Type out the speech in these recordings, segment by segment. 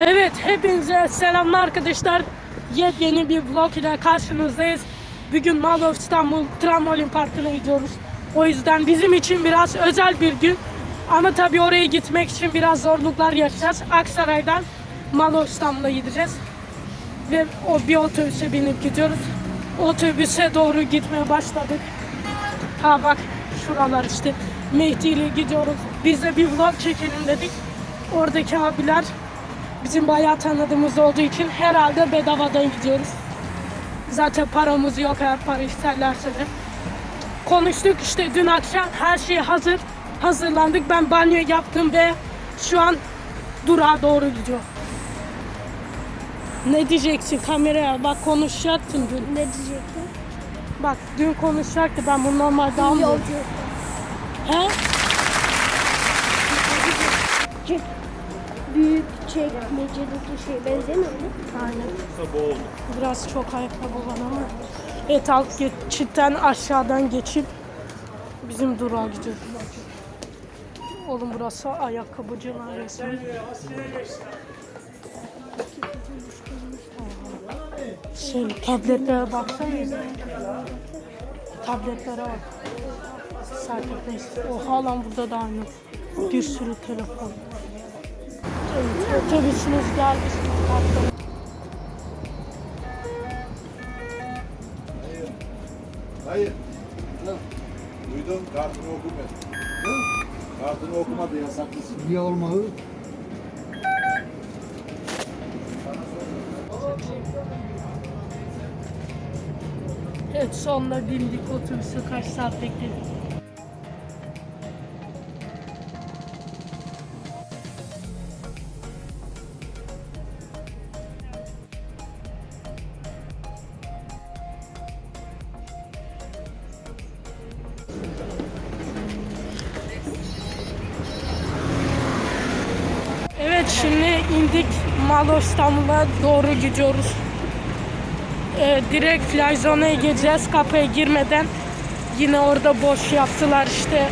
Evet hepinize selamlar arkadaşlar. Yepyeni bir vlog ile karşınızdayız. Bugün Mall of İstanbul Trambolin Parkı'na gidiyoruz. O yüzden bizim için biraz özel bir gün. Ama tabii oraya gitmek için biraz zorluklar yaşayacağız. Aksaray'dan Mall of İstanbul'a gideceğiz. Ve o bir otobüse binip gidiyoruz. Otobüse doğru gitmeye başladık. Ha bak şuralar işte Mehdi ile gidiyoruz. Biz de bir vlog çekelim dedik. Oradaki abiler bizim bayağı tanıdığımız olduğu için herhalde bedavadan gidiyoruz. Zaten paramız yok eğer para isterlerse de. Konuştuk işte dün akşam her şey hazır. Hazırlandık. Ben banyo yaptım ve şu an durağa doğru gidiyor. Ne diyeceksin kameraya? Bak konuşacaktın dün. Ne diyecektin? Bak dün konuşacaktı ben bunu normalde almıyorum. Yolcu. He? Büyük çekmecedeki şey benzemiyor mu? Aynen. Biraz çok ayakkabı var ama. Evet alt geçitten aşağıdan geçip bizim durağa gidiyor. Oğlum burası ayakkabıcılar resmi. Şey, tabletlere baksana. Tabletlere bak. Cyberplex. Oha lan burada da aynı. Bir sürü telefon. Otobüsümüz parkta. Hayır. Hı. Duydum kartını okumadı. Kartını okumadı yasaklısın. Niye olmalı? Evet sonunda bindik otobüse kaç saat bekledik. Şimdi indik Malo İstanbul'a doğru gidiyoruz. Ee, direkt fly zone'a gireceğiz kapıya girmeden. Yine orada boş yaptılar işte.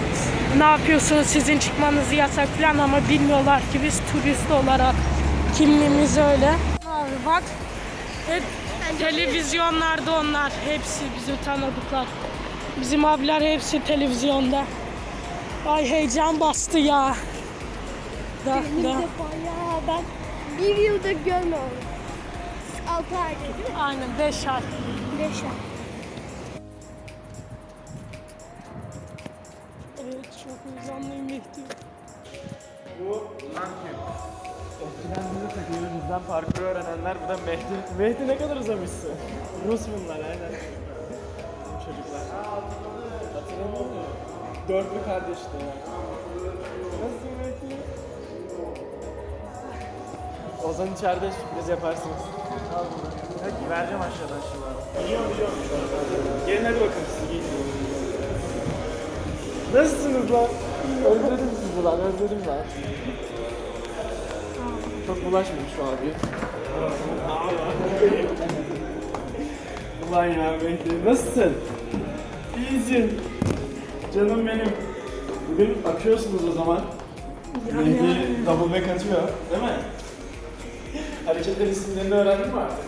Ne yapıyorsunuz sizin çıkmanız yasak falan ama bilmiyorlar ki biz turist olarak kimliğimiz öyle. Abi bak hep televizyonlarda onlar hepsi bizim tanıdıklar. Bizim abiler hepsi televizyonda. Ay heyecan bastı ya. Da, İlk da. defa ya ben bir yılda görmüyorum. 6 aydır değil mi? Aynen 5 ay. 5 ay. Evet çok heyecanlıyım Mehdi. Eskiden bizi takıyordu bizden parkur öğrenenler bu da Mehdi. Mehdi ne kadar uzamışsın. Rus bunlar aynen. Bizim çocuklar. Hatırlamıyor musun? Dörtlü kardeşti. Nasılsın Ozan içeride sürpriz yaparsınız. Al bunu. Hadi vereceğim aşağıdan şimdi. Biliyorum biliyorum. Gelin hadi bakın siz giyin. Nasılsınız lan? Özledim sizi lan, özledim lan. Çok bulaşmamış şu abi. Ulan ya Mehdi, nasılsın? İyisin. Canım benim. Bugün akıyorsunuz o zaman. Mehdi double back atıyor, değil mi? Hareketlerin isimlerini öğrendin mi artık?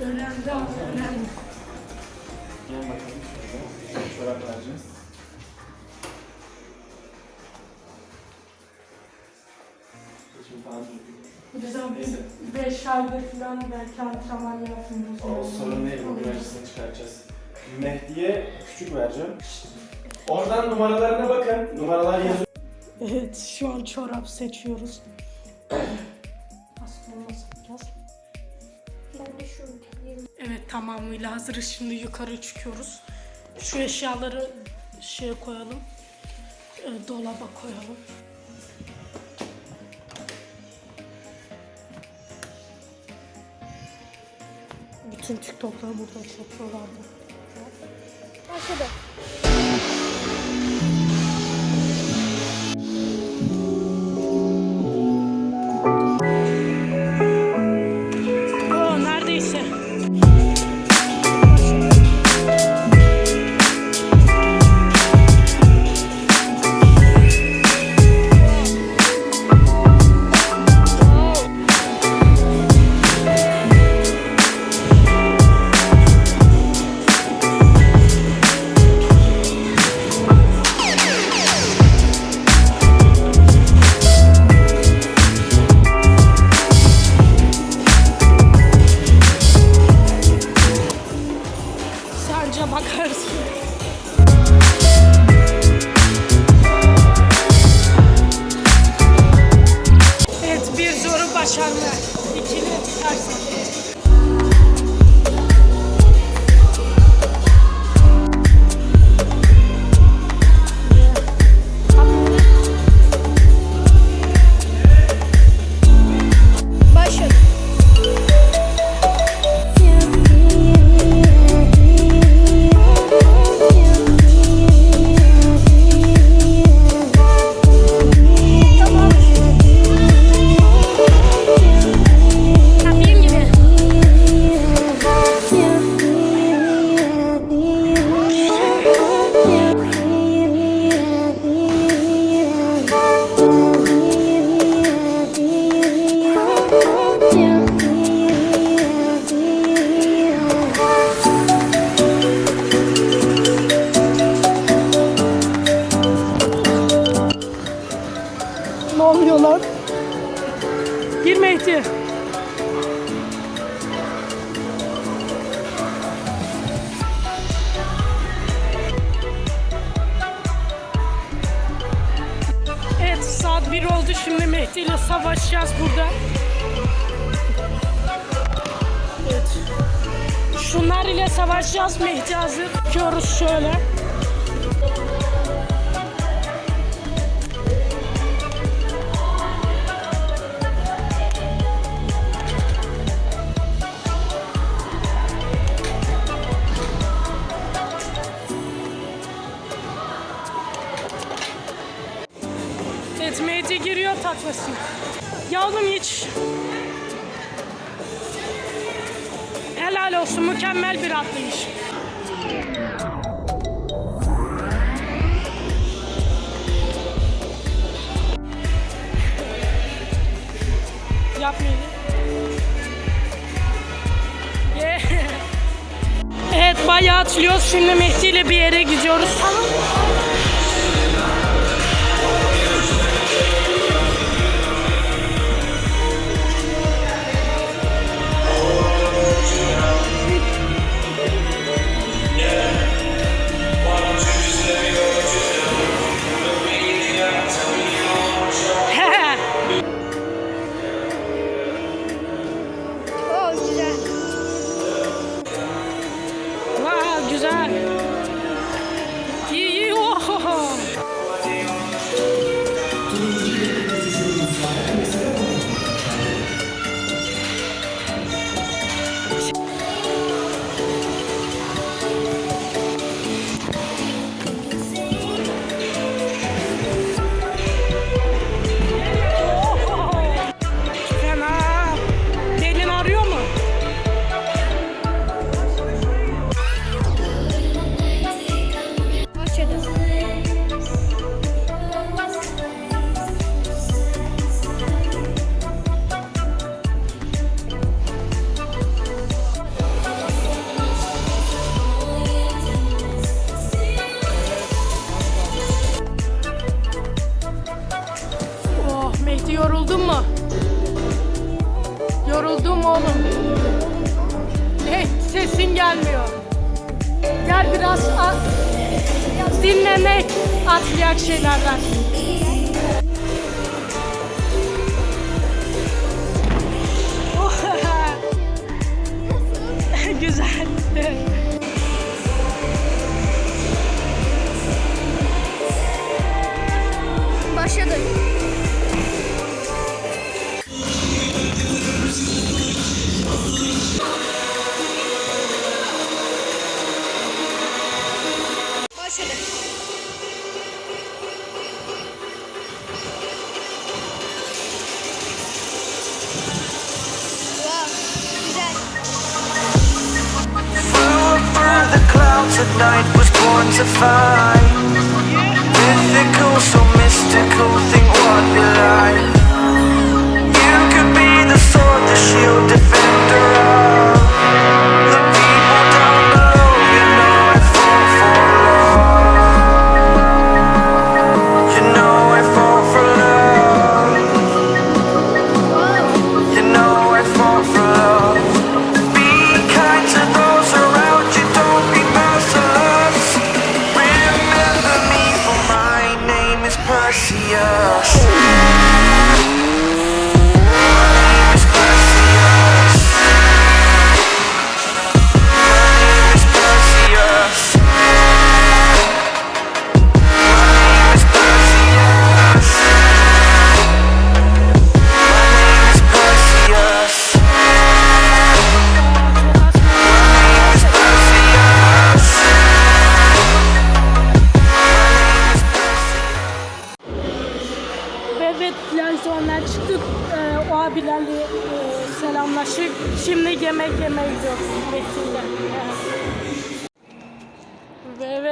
Öğrendim, öğrendim. Gel bakalım şurada. Çorap vereceğiz. Bir 5 aydır falan belki antrenman yapmıyoruz. O sorun değil, bugün acısını çıkaracağız. Mehdi'ye küçük vereceğim. Oradan numaralarına bakın. Numaralar yazıyor. Evet şu an çorap seçiyoruz. Tamamıyla hazırız. Şimdi yukarı çıkıyoruz. Şu eşyaları şeye koyalım. e, dolaba koyalım. Bütün TikTok'ları burada çekiyorlardı. Başladı. dolaşacağız burada. Evet. Şunlar ile savaşacağız. Mehdi hazır. Dikiyoruz şöyle. Evet, Mehdi giriyor taklasına. Yavrum hiç. Helal olsun mükemmel bir atlayış. Yapmayın. Yeah. Evet bayağı atlıyoruz. Şimdi Mehdi ile bir yere gidiyoruz. Tamam. as, dinlemek atlayak şeylerden. Güzel. Başladık. to find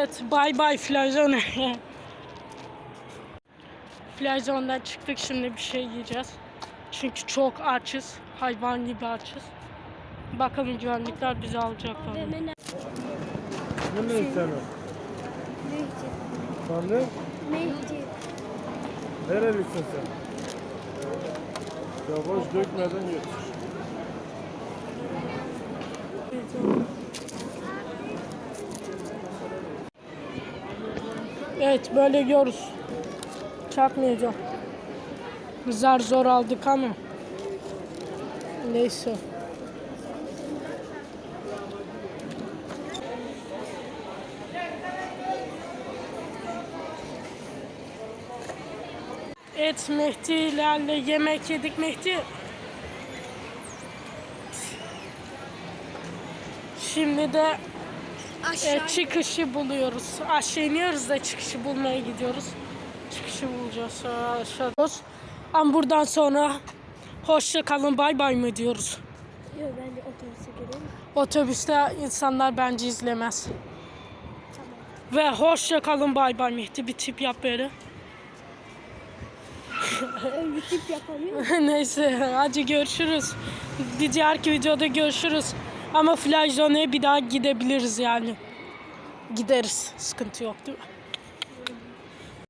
Evet bay bay Flazone. Flazon'dan çıktık şimdi bir şey yiyeceğiz. Çünkü çok açız. Hayvan gibi açız. Bakalım güvenlikler bizi alacaklar. mı? Hemen Ne ne istemem? Mehdi. Efendim? Mehdi. Nerelisin sen? Yavaş dökmeden getir. Evet böyle yiyoruz. Çarpmayacağım. Zar zor aldık ama. Neyse. Evet Mehdi'lerle yemek yedik Mehdi. Şimdi de Aşağı. e, çıkışı buluyoruz. Aşağı iniyoruz da çıkışı bulmaya gidiyoruz. Çıkışı bulacağız. Aşağı. Ama buradan sonra hoşça kalın bay bay mı diyoruz. Yok ben de otobüse gireyim. Otobüste insanlar bence izlemez. Ve hoşça kalın bay bay Mehdi bir tip yap böyle. Bir tip yapamıyorum. Neyse hadi görüşürüz. Bir diğerki videoda görüşürüz. Ama Flash Zone'ye bir daha gidebiliriz yani. Gideriz. Sıkıntı yok değil mi?